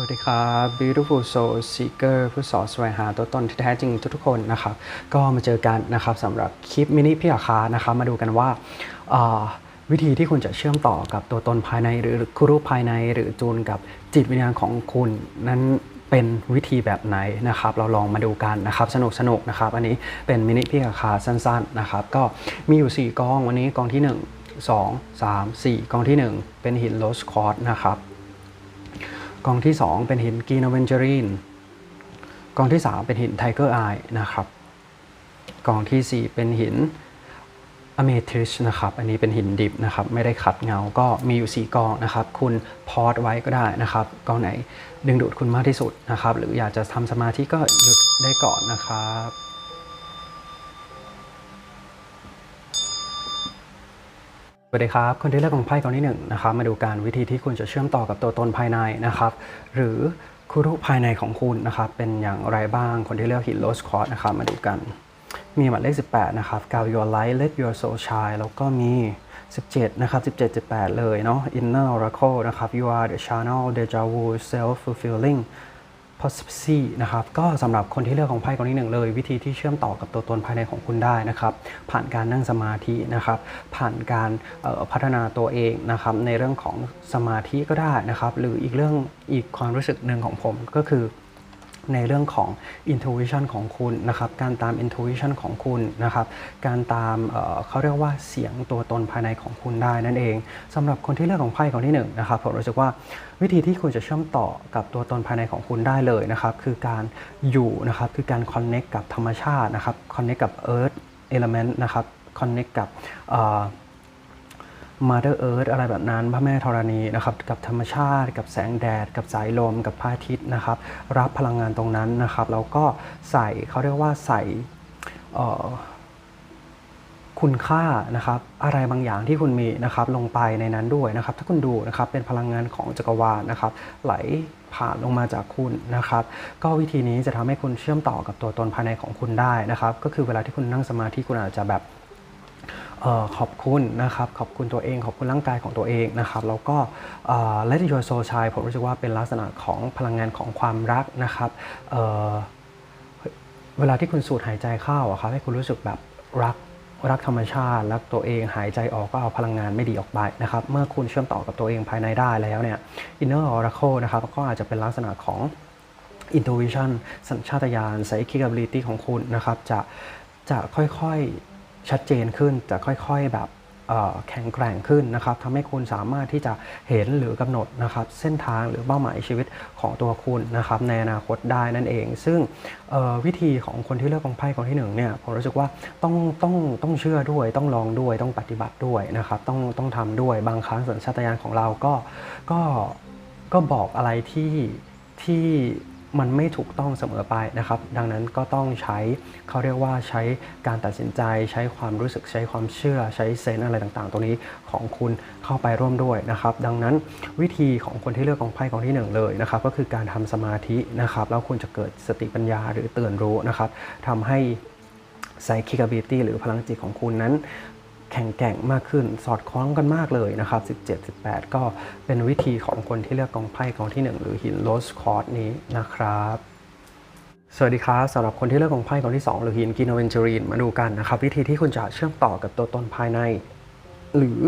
วัสดีครับ Beautiful Soul Seeker ผู้สอแสวงหาตัวตนที่แท้จริงทุกๆคนนะครับ ก็มาเจอกันนะครับสำหรับคลิปมินิพี่อาคานะครับ มาดูกันว่าาวิธีที่คุณจะเชื่อมต่อกับตัวตนภายในหรือครูปภายในหรือจูนกับจิตวิญญาณของคุณ นั้นเป็นวิธีแบบไหนนะครับ เราลองมาดูกันนะครับ สนุกสนุกนะครับ อันนี้เป็นมินิพี่อาคาสั้น ๆนะครับ ก็มีอยู่ 4กองวันนี้กองที่ 1 2 3 4กองที่ 1 เป็นหินโรสคอร์สนะครับ กองที่ 2 เป็นหินกีนเวนเจอรีนกองที่ 3 เป็นหินไทเกอร์ไอนะครับกองทีสี่ 4 เป็นหินอเมทิชนะครับ อันนี้เป็นหินดิบนะครับ ไม่ได้ขัดเงา ก็มีอยู่ 4กองนะครับ คุณพอดไว้ก็ได้นะครับ กองไหนดึงดูดคุณมากที่สุดนะครับ หรืออยากจะทำสมาธิก็หยุดได้ก่อนนะครับ สวัสดีครับคนที่เลือกของไพ่กองที่หนึ่งนะครับมาดูการวิธีที่คุณจะเชื่อมต่อกับตัวตนภายในนะครับหรือคุรุภายในของคุณนะครับเป็นอย่างไรบ้างคนที่เลือกหินโรสคอร์สนะครับมาดูกัน มีหมายเลข 18 นะครับ Guide Your Light Let Your Soul Shine แล้วก็มี 17 นะครับ 17 18 เลยเนาะ Inner Oracle นะครับ You are the channel deja vu self fulfilling possibility นะครับก็สำหรับคนที่เลือกของไพ่กองที่หนึ่งเลย วิธีที่เชื่อมต่อกับตัวตนภายในของคุณได้นะครับ ผ่านการนั่งสมาธินะครับ ผ่านการออพัฒนาตัวเองนะครับในเรื่องของสมาธิก็ได้นะครับ หรืออีกเรื่องอีกความรู้สึกหนึ่งของผมก็คือ ในเรื่องของ intuition ของคุณนะครับการตาม intuition ของคุณนะครับการตามเเขาเรียกว่าเสียงตัวตนภายในของคุณได้นั่นเองสำหรับคนที่เลือกของไพ่ของที่หนึ่งนะครับผมรู้สึกว่าวิธีที่คุณจะเชื่อมต่อกับตัวตนภายในของคุณได้เลยนะครับคือการอยู่นะครับคือการ connect กับธรรมชาตินะครับ connect กับ earth element นะครับ connect กับ Mother Earth อะไรแบบนั้น พระแม่ธรณีนะครับ กับธรรมชาติ กับแสงแดด กับสายลม กับพระอาทิตย์นะครับ รับพลังงานตรงนั้นนะครับ แล้วก็ใส่เขาเรียกว่าใส่คุณค่านะครับอะไรบางอย่างที่คุณมีนะครับลงไปในนั้นด้วยนะครับ ถ้าคุณดูนะครับเป็นพลังงานของจักรวาลนะครับ ไหลผ่านลงมาจากคุณนะครับ ก็วิธีนี้จะทำให้คุณเชื่อมต่อกับตัวตนภายในของคุณได้นะครับ ก็คือเวลาที่คุณนั่งสมาธิคุณอาจจะแบบ ขอบคุณนะครับ ขอบคุณตัวเอง ขอบคุณร่างกายของตัวเองนะครับ แล้วก็เอ่อ Let Your Soul Shine ผมรู้สึกว่าเป็นลักษณะของพลังงานของความรักนะครับเเวลาที่คุณสูดหายใจเข้าอะครับให้คุณรู้สึกแบบรักรักธรรมชาติรักตัวเองหายใจออกก็เอาพลังงานไม่ดีออกไปนะครับ เมื่อคุณเชื่อมต่อกับตัวเองภายในได้แล้วเนี่ย Inner Oracle นะครับก็อาจจะเป็นลักษณะของ intuition สัญชาตญาณ psychic ability ของคุณนะครับ จะจะค่อยๆ ชัดเจนขึ้นจะค่อยๆแบบแข็งแกร่งขึ้นนะครับทำให้คุณสามารถที่จะเห็นหรือกำหนดนะครับเส้นทางหรือเป้าหมายชีวิตของตัวคุณนะครับในอนาคตได้นั่นเอง ซึ่งวิธีของคนที่เลือกกองไพ่กองที่หนึ่งเนี่ยผมรู้สึกว่าต้องต้องต้องเชื่อด้วยต้องลองด้วยต้องปฏิบัติด้วยนะครับต้องต้องทำด้วยบางครั้งสัญชาตญาณของเราก็ก็ก็บอกอะไรที่ที่ มันไม่ถูกต้องเสมอไปนะครับ ดังนั้นก็ต้องใช้เขาเรียกว่าใช้การตัดสินใจ ใช้ความรู้สึกใช้ความเชื่อ ใช้เซนส์อะไรต่างๆตรงนี้ของคุณเข้าไปร่วมด้วยนะครับ ดังนั้นวิธีของคนที่เลือกกองไพ่กองที่หนึ่งเลยนะครับ ก็คือการทำสมาธินะครับ แล้วคุณจะเกิดสติปัญญาหรือเตื่นรู้นะครับทำให้ psychic ability หรือพลังจิตของคุณนั้น แข็งแกร่งมากขึ้น สอดคล้องกันมากเลยนะครับ 17 18 ก็เป็นวิธีของคนที่เลือกกองไพ่กองที่ 1 หรือหินโรสคอร์สนี้นะครับสวัสดีครับสำหรับคนที่เลือกกองไพ่กองที่ 2 หรือหินกินโนเวนเจอรีนมาดูกันนะครับ วิธีที่คุณจะเชื่อมต่อกับตัวตนภายใน หรือ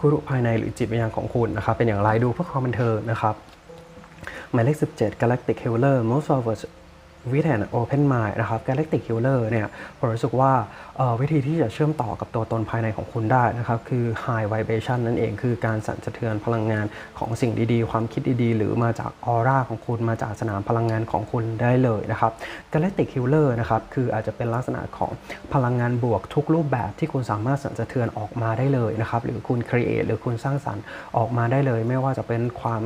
คุรุภายในหรือจิตวิญญาณของคุณนะครับเป็นอย่างไรดูเพื่อความบันเทิงนะครับหมายเลข 17 Galactic Healer Most of us with an open mind นะครับ Galactic Healer เนี่ยผมรู้สึกว่าเอ่อวิธีที่จะเชื่อมต่อกับตัวตนภายในของคุณได้นะครับ คือ High Vibration นั่นเองคือการสั่นสะเทือนพลังงานของสิ่งดีๆ ความคิดดีๆ หรือมาจากออร่าของคุณมาจากสนามพลังงานของคุณได้เลยนะครับ Galactic Healer นะครับ คืออาจจะเป็นลักษณะของพลังงานบวกทุกรูปแบบที่คุณสามารถสั่นสะเทือนออกมาได้เลยนะครับ หรือคุณ create หรือคุณสร้างสรรค์ออกมาได้เลย ไม่ว่าจะเป็นความ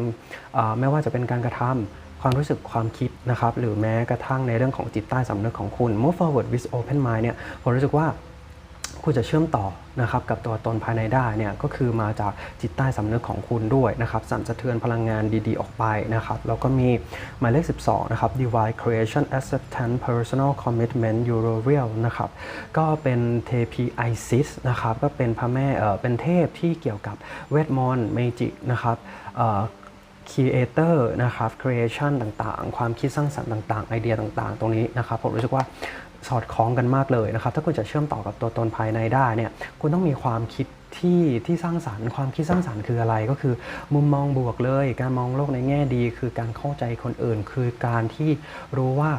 เอ่อไม่ว่าจะเป็นการกระทำ ความรู้สึกความคิดนะครับหรือแม้กระทั่งในเรื่องของจิตใต้สำนึกของคุณ move forward with open mind เนี่ยผมรู้สึกว่าคุณจะเชื่อมต่อนะครับกับตัวตนภายในได้เนี่ยก็คือมาจากจิตใต้สำนึกของคุณด้วยนะครับสั่นสะเทือนพลังงานดีๆ ออกไปนะครับแล้วก็มีหมายเลข 12 นะครับ divine creation acceptance personal commitment euro real นะครับก็เป็นเทพีไอซิสนะครับก็เป็นพระแม่เออเป็นเทพที่เกี่ยวกับเวทมนต์เมจิกนะครับ creator นะครับ creation ต่างๆ ความคิดสร้างสรรค์ต่างๆ ไอเดียต่างๆ ตรงนี้นะครับผมรู้สึกว่าสอดคล้องกันมากเลยนะครับ ถ้าคุณจะเชื่อมต่อกับตัวตนภายในได้เนี่ย คุณต้องมีความคิดที่ที่สร้างสรรค์ ความคิดสร้างสรรค์คืออะไรก็คือ มุมมองบวกเลย การมองโลกในแง่ดี คือการเข้าใจคนอื่น คือการที่รู้ว่า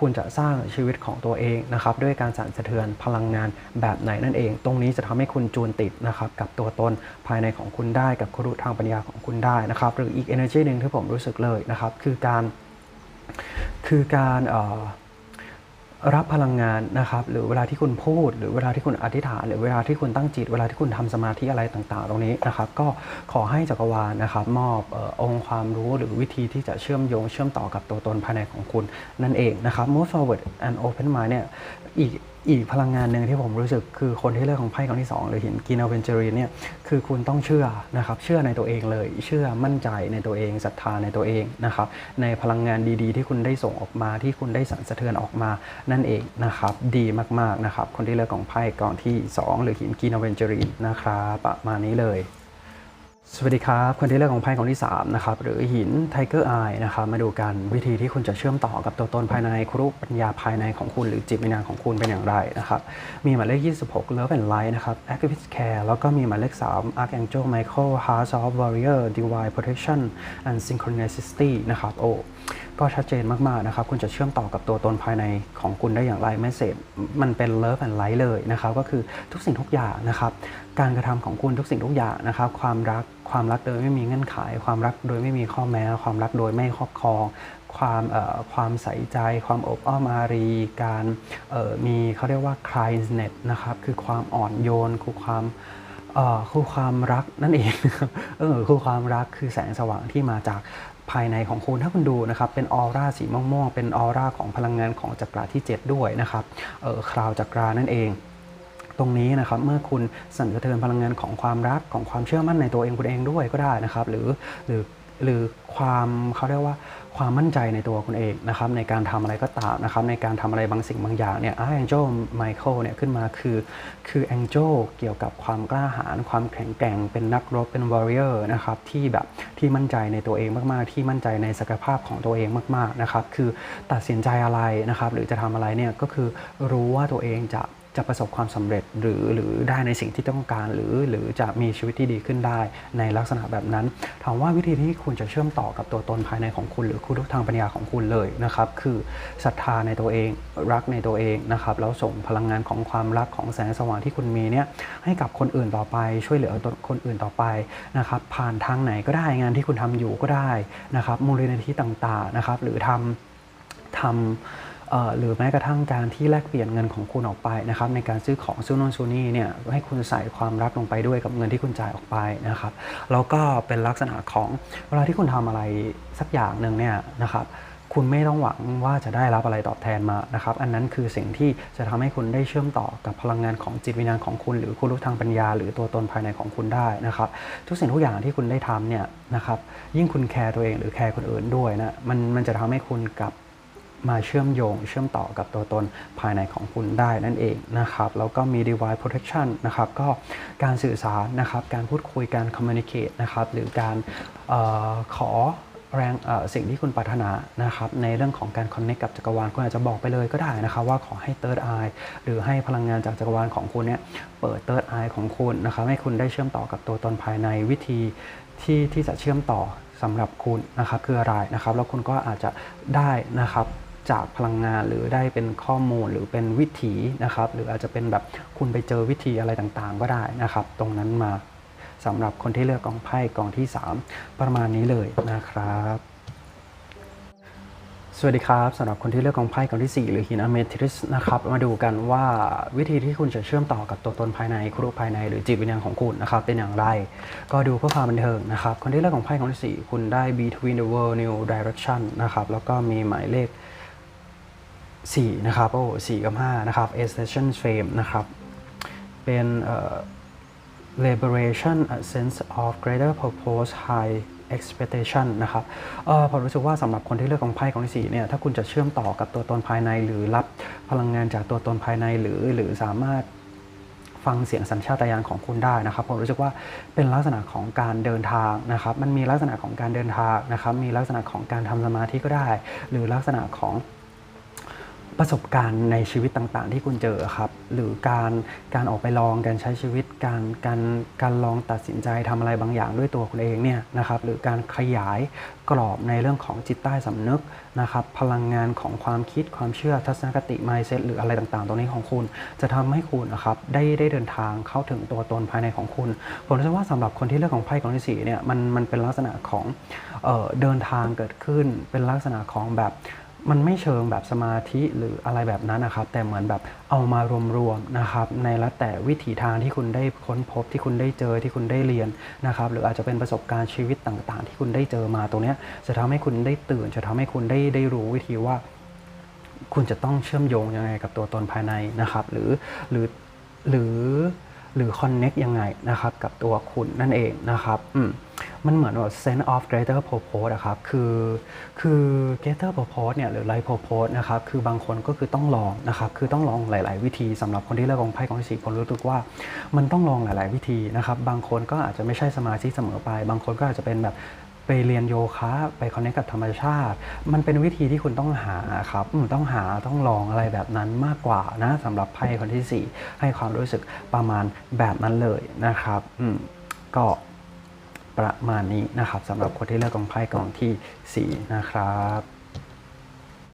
คุณจะสร้างชีวิตของตัวเองนะครับด้วยการสั่นสะเทือนพลังงานแบบไหนนั่นเอง ตรงนี้จะทำให้คุณจูนติดนะครับกับตัวตนภายในของคุณได้กับครุทางปัญญาของคุณได้นะครับหรืออีก energy หนึ่งที่ผมรู้สึกเลยนะครับคือการคือการเอ่อ รับพลังงานนะครับ หรือเวลาที่คุณพูด หรือเวลาที่คุณอธิษฐาน หรือเวลาที่คุณตั้งจิต เวลาที่คุณทำสมาธิอะไรต่าง ๆ ตรงนี้นะครับ ก็ขอให้จักรวาลนะครับ มอบออองค์ความรู้หรือวิธีที่จะเชื่อมโยงเชื่อมต่อกับตัวตนภายในของคุณนั่นเองนะครับ move forward and open mind เนี่ยอีก อีกพลังงานหนึ่งที่ผมรู้สึกคือคนที่เลือกของไพ่กองที่ 2 หรือหินกินาเวนเจอรีเนี่ยคือคุณต้องเชื่อนะครับเชื่อในตัวเองเลย เชื่อมั่นใจในตัวเองศรัทธาในตัวเองนะครับในพลังงานดีๆ ที่คุณได้ส่งออกมาที่คุณได้สั่นสะเทือนออกมานั่นเองนะครับดีมากๆนะครับคนที่เลือกของไพ่กองที่ 2 หรือหินกินาเวนเจอรีนะครับประมาณนี้เลย สวัสดีครับ คนที่เลือกของไพ่ของที่ 3 นะครับ หรือหินไทเกอร์อายนะครับมาดูกันวิธีที่คุณจะเชื่อมต่อกับตัวตนภายในครุปัญญาภายในของคุณหรือจิตวิญญาณของคุณเป็นอย่างไรนะครับ มีหมายเลข 26 Love and Light นะครับ Activist Care แล้วก็มีหมายเลข 3 Archangel Michael Heart of Warrior Divine Protection and Synchronicity นะครับโอ้ ก็ชัดเจนมากๆนะครับ คุณจะเชื่อมต่อกับตัวตนภายในของคุณได้อย่างไรแมสเซจมันเป็น Love and Light เลยนะครับ ก็คือทุกสิ่งทุกอย่างนะครับ การกระทำของคุณทุกสิ่งทุกอย่างนะครับ ความรักความรักโดยไม่มีเงื่อนไข ความรักโดยไม่มีข้อแม้ ความรักโดยไม่ครอบครอง ความความใส่ใจ ความอบอ้อมอารี การมีเขาเรียกว่า kindness นะครับ คือความอ่อนโยน คือความเอ่คือความรักนั่นเองครับเออคือความรักคือแสงสว่างที่มาจาก ภายในของคุณถ้าคุณดูนะครับเป็นออร่าสีม่วงๆเป็นออร่าของพลังงานของจักราที่ 7 ด้วยนะครับเออคราวจักรานั่นเองตรงนี้นะครับเมื่อคุณสั่นสะเทือนพลังงานของความรักของความเชื่อมั่นในตัวเองคุณเองด้วยก็ได้นะครับ หรือหรือ หรือความเขาเรียกว่าความมั่นใจในตัวคุณเองนะครับในการทำอะไรก็ตามนะครับในการทำอะไรบางสิ่งบางอย่างเนี่ยอาร์แองเจลไมเคิลเนี่ยขึ้นมาคือคือแองเจลเกี่ยวกับความกล้าหาญความแข็งแกร่งเป็นนักรบเป็นวอริเออร์นะครับที่แบบที่มั่นใจในตัวเองมาก ๆ ที่มั่นใจในศักยภาพของตัวเองมาก ๆ นะครับ คือตัดสินใจอะไรนะครับหรือจะทำอะไรเนี่ยก็คือรู้ว่าตัวเองจะ จะประสบความสำเร็จหรือหรือได้ในสิ่งที่ต้องการหรือหรือจะมีชีวิตที่ดีขึ้นได้ในลักษณะแบบนั้น ถามว่าวิธีที่คุณจะเชื่อมต่อกับตัวตนภายในของคุณ หรือคุณทุกทางปัญญาของคุณเลยนะครับคือศรัทธาในตัวเองรักในตัวเองนะครับแล้วส่งพลังงานของความรักของแสงสว่างที่คุณมีเนี่ยให้กับคนอื่นต่อไปช่วยเหลือคนอื่นต่อไปนะครับผ่านทางไหนก็ได้งานที่คุณทำอยู่ก็ได้นะครับมูลนิธิต่างๆนะครับหรือทำทำ หรือแม้กระทั่งการที่แลกเปลี่ยนเงินของคุณออกไปนะครับในการซื้อของซื้อโนนซื้อนี่เนี่ยให้คุณใส่ความรักลงไปด้วยกับเงินที่คุณจ่ายออกไปนะครับแล้วก็เป็นลักษณะของเวลาที่คุณทำอะไรสักอย่างหนึ่งเนี่ยนะครับคุณไม่ต้องหวังว่าจะได้รับอะไรตอบแทนมานะครับ อันนั้นคือสิ่งที่จะทำให้คุณได้เชื่อมต่อกับพลังงานของจิตวิญญาณของคุณ หรือคุณรู้ทางปัญญา หรือตัวตนภายในของคุณได้นะครับ ทุกสิ่งทุกอย่างที่คุณได้ทำเนี่ยนะครับ ยิ่งคุณแคร์ตัวเองหรือแคร์คนอื่นด้วยนะ มันมันจะทำให้คุณกลับ มาเชื่อมโยงเชื่อมต่อกับตัวตนภายในของคุณได้นั่นเองนะครับ แล้วก็มี divine protection นะครับก็การสื่อสารนะครับการพูดคุยการ communicate นะครับหรือการออขอแรงสิ่งที่คุณปรารถนานะครับในเรื่องของการ connect กับจักรวาลคุณอาจจะบอกไปเลยก็ได้นะครับว่าขอให้ third eye หรือให้พลังงานจากจักรวาลของคุณเนี่ยเปิด third eye ของคุณนะครับให้คุณได้เชื่อมต่อกับตัวตนภายในวิธีที่ที่จะเชื่อมต่อสำหรับคุณนะครับคืออะไรนะครับแล้วคุณก็อาจจะได้นะครับ จากพลังงานหรือได้เป็นข้อมูลหรือเป็นวิถีนะครับ หรืออาจจะเป็นแบบคุณไปเจอวิธีอะไรต่างๆ ก็ได้นะครับ ตรงนั้นมาสำหรับคนที่เลือกกองไพ่กองที่ 3 ประมาณนี้เลยนะครับสวัสดีครับสำหรับคนที่เลือกกองไพ่กองที่ 4 หรือหินอเมทิสนะครับมาดูกันว่าวิธีที่คุณจะเชื่อมต่อกับตัวตนภายในครุภายในหรือจิตวิญญาณของคุณนะครับเป็นอย่างไร ก็ดูเพื่อความบันเทิงนะครับคนที่เลือกกองไพ่กองที่ 4 คุณได้ between the world new direction นะครับแล้วก็มีหมายเลข 4นะครับโอ้4กับ5นะครับ ascension frame นะครับ เป็นเอ่อ liberation a sense of greater purpose high expectation นะครับเออผมรู้สึกว่าสำหรับคนที่เลือกของไพ่ของที่สี่เนี่ย ถ้าคุณจะเชื่อมต่อกับตัวตนภายใน หรือรับพลังงานจากตัวตนภายในหรือหรือสามารถฟังเสียงสัญชาตญาณของคุณได้นะครับผมรู้สึกว่าเป็นลักษณะของการเดินทางนะครับ มันมีลักษณะของการเดินทางนะครับ มีลักษณะของการทำสมาธิก็ได้ หรือลักษณะของ ประสบการณ์ในชีวิตต่างๆ ที่คุณเจอครับ หรือการการออกไปลองการใช้ชีวิตการการการลองตัดสินใจทำอะไรบางอย่างด้วยตัวคุณเองเนี่ยนะครับหรือการขยายกรอบในเรื่องของจิตใต้สำนึกนะครับพลังงานของความคิดความเชื่อทัศนคติ mindset หรืออะไรต่างๆ ตรงนี้ของคุณ จะทำให้คุณนะครับได้ได้เดินทางเข้าถึงตัวตนภายในของคุณผมรู้สึกว่าสำหรับคนที่เลือกของไพ่กองที่สี่เนี่ยมันมันเป็นลักษณะของเอ่อเดินทางเกิดขึ้นเป็นลักษณะของแบบ มันไม่เชิงแบบสมาธิหรืออะไรแบบนั้นนะครับ แต่เหมือนแบบเอามารวมๆนะครับในล้วแต่วิถีทางที่คุณได้ค้นพบที่คุณได้เจอที่คุณได้เรียนนะครับ หรืออาจจะเป็นประสบการณ์ชีวิตต่างๆ ที่คุณได้เจอมาตรงเนี้ยจะทำให้คุณได้ตื่น จะทำให้คุณได้ได้รู้วิธีว่า คุณจะต้องเชื่อมโยงยังไงกับตัวตนภายในนะครับ หรือหรือหรือหรือ connect ยังไงนะครับกับตัวคุณนั่นเองนะครับอืมมันเหมือนแบบ sense of greater purpose อะครับคือคือ greater purpose เนี่ยหรือ life purpose นะครับคือบางคนก็คือต้องลองนะครับคือต้องลองหลาย ๆ วิธีสำหรับคนที่เลือกกองไพ่กองที่สี่ผมรู้สึกว่ามันต้องลองหลาย ๆ วิธีนะครับบางคนก็อาจจะไม่ใช่สมาธิเสมอไป บางคนก็อาจจะเป็นแบบไปเรียนโยคะไปคอนเนคกับธรรมชาติ มันเป็นวิธีที่คุณต้องหาครับอืมต้องหาต้องลองอะไรแบบนั้นมากกว่านะสำหรับไพ่คนที่ 4 ให้ความรู้สึกประมาณแบบนั้นเลยนะครับอืมก็ ประมาณนี้นะครับสำหรับคนที่เลือกกองไพ่กองทีสี่4 นะครับ